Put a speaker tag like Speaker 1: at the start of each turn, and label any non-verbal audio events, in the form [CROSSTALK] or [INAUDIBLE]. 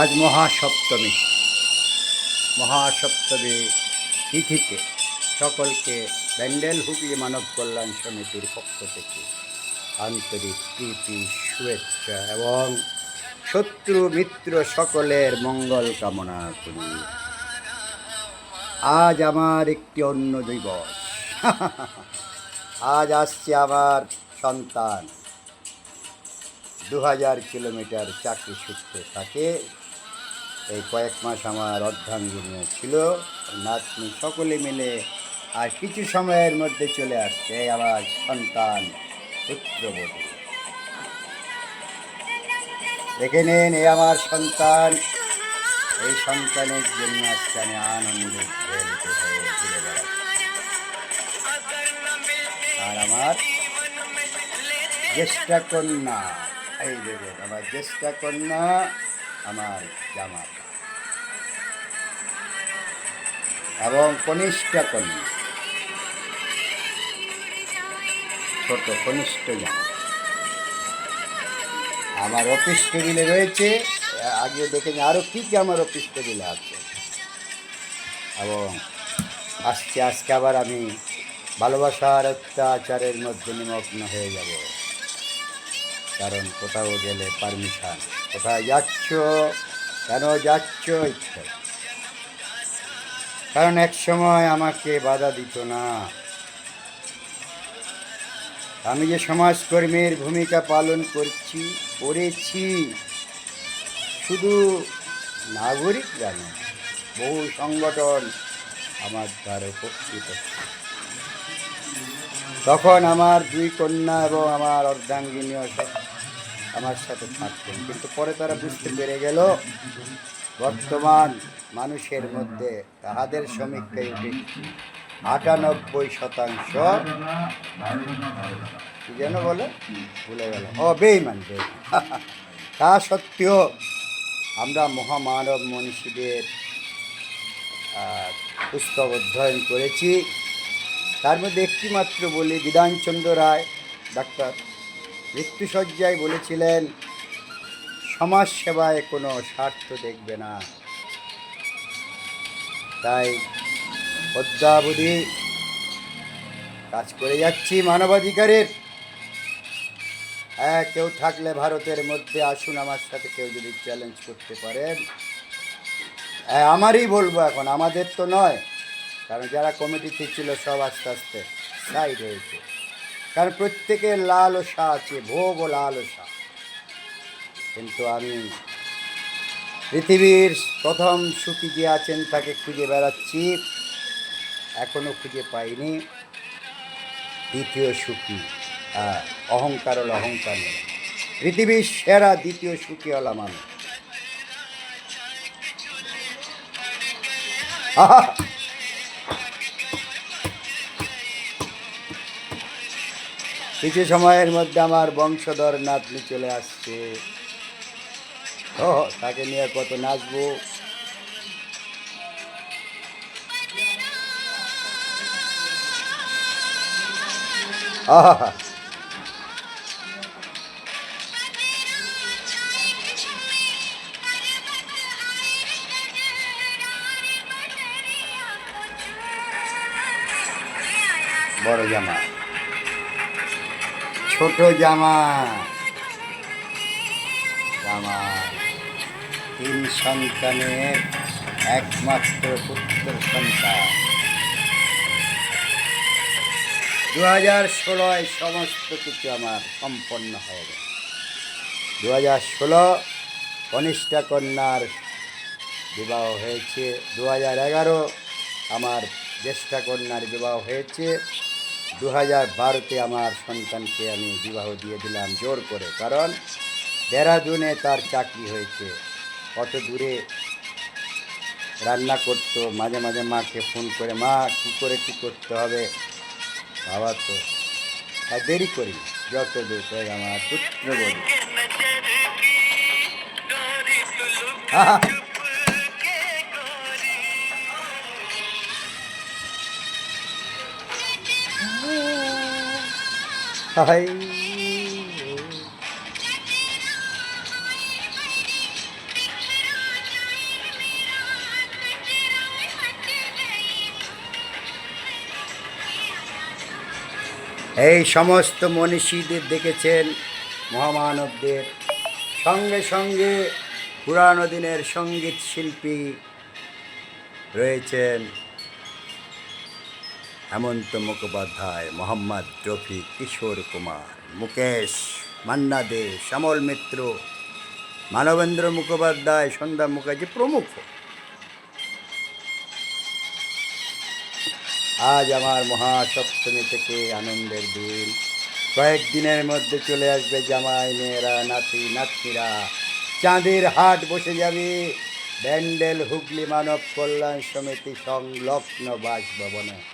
Speaker 1: আজ মহাসপ্তমী। মহাসপ্তমী তিথিতে সকলকে ব্যান্ডেল হুগলি মানব কল্যাণ সমিতির পক্ষ থেকে আন্তরিক প্রীতি, শুভেচ্ছা এবং শত্রু মিত্র সকলের মঙ্গল কামনা করি। আজ আমার একটি অন্য দিবস। আজ আসছে আমার সন্তান। দু হাজার কিলোমিটার চাকরি সূত্রে থাকে এই কয়েক মাস আমার অর্ধাঙ্গিনী ছিল। নাতনি সকলে মিলে আর কিছু সময়ের মধ্যে চলে আসছে আমার সন্তান পুত্রবধূ। দেখে নিন এই আমার সন্তান। এই সন্তানের জন্য আজকে আমি আনন্দে আর আমার জ্যেষ্ঠা কন্যা, এই দেখুন, আমার জ্যেষ্ঠা কন্যা আমার জামাতা এবং কনিষ্ঠা কন্যা। ছোট কনিষ্ঠ জামা। আমার অফিস টেবিলে রয়েছে। আগে দেখেন আরও কী কী আমার অফিস টেবিলে আছে। এবং আজকে আজকে আবার আমি ভালোবাসার অত্যাচারের মধ্যে নিমগ্ন হয়ে যাব। কারণ কোথাও গেলে পারমিশন, কোথায় যাচ্ছ, কেন যাচ্ছ ইচ্ছা। কারণ এক সময় আমাকে বাধা দিত না। আমি যে সমাজকর্মীর ভূমিকা পালন করছি, করেছি, শুধু নাগরিকরা নয়, বহু সংগঠন আমার দ্বারা উপকৃত তখন আমার দুই কন্যা এবং আমার অর্ধাঙ্গিনীও সব আমার সাথে থাকতেন। কিন্তু পরে তারা বুঝতে পেরে গেল, বর্তমান মানুষের মধ্যে তাহাদের সমীক্ষায় উঠেছে আটানব্বই শতাংশ যেন বলে? ভুলে গেল। ও বেইমান [LAUGHS] তা সত্ত্বেও আমরা মহামানব মনীষীদের পুস্তক অধ্যয়ন করেছি। তার মধ্যে একটি মাত্র বলি বিধানচন্দ্র রায়, ডাক্তার মৃত্যুসজ্জায় বলেছিলেন সমাজ সেবায় কোনো স্বার্থ দেখবে না। তাই অদ্যাবধি কাজ করে যাচ্ছি মানবাধিকারের। হ্যাঁ কেউ থাকলে ভারতের মধ্যে আসুন, আমার সাথে কেউ যদি চ্যালেঞ্জ করতে পারেন। হ্যাঁ আমারই বলব এখন, আমাদের তো নয়। কারণ যারা কমিটিতে ছিল সব আস্তে আস্তে সাইড হয়েছে। কারণ প্রত্যেকের লালসা আছে ভোগ ও লালসা কিন্তু আমি পৃথিবীর প্রথম সুখী যে আছেন তাকে খুঁজে বেড়াচ্ছি, এখনও খুঁজে পাইনি। দ্বিতীয় সুখী অহংকার হল অহংকার পৃথিবীর সেরা দ্বিতীয় সুখী হলাম আমি আহা! কিছু সময়ের মধ্যে আমার বংশধর নাতনি চলে আসছে। ও, তাকে নিয়ে কত নাচবো। বড় জামা ছোট জামা। জামা। তিন সন্তানের একমাত্র পুত্র সন্তান। দু হাজার ষোলোয় সমস্ত কিছু আমার সম্পন্ন হয়ে গেছে দু হাজার ষোলো কনিষ্ঠা কন্যার বিবাহ হয়েছে। দু হাজার এগারো আমার জ্যেষ্ঠা কন্যার বিবাহ হয়েছে। দু হাজার বারোতে আমার সন্তানকে আমি বিবাহ দিয়ে দিলাম জোর করে। কারণ দেরাদুনে তার চাকরি হয়েছে। কত দূরে রান্না করতো মাঝে মাঝে মাকে ফোন করে মা কী করে কী করতে হবে? বাবা তো আর দেরি করি যত দূর আমার পুত্র বলি হাই এই সমস্ত মনীষীদের দেখেছেন মহামানবদের। সঙ্গে সঙ্গে পুরানো দিনের সংগীত শিল্পী রয়েছেন। হেমন্ত মুখোপাধ্যায়, মোহাম্মদ রফি কিশোর কুমার, মুকেশ মান্না দে শ্যামল মিত্র, মানবেন্দ্র মুখোপাধ্যায়, সন্ধ্যা মুখার্জি প্রমুখ। আজ আমার মহাসপ্তমী থেকে আনন্দের দিন। কয়েকদিনের মধ্যে চলে আসবে জামাই, মেয়েরা, নাতি, নাতনিরা। চাঁদের হাট বসে যাবে। ব্যান্ডেল, হুগলি মানব কল্যাণ সমিতি সংলগ্ন বাসভবনে।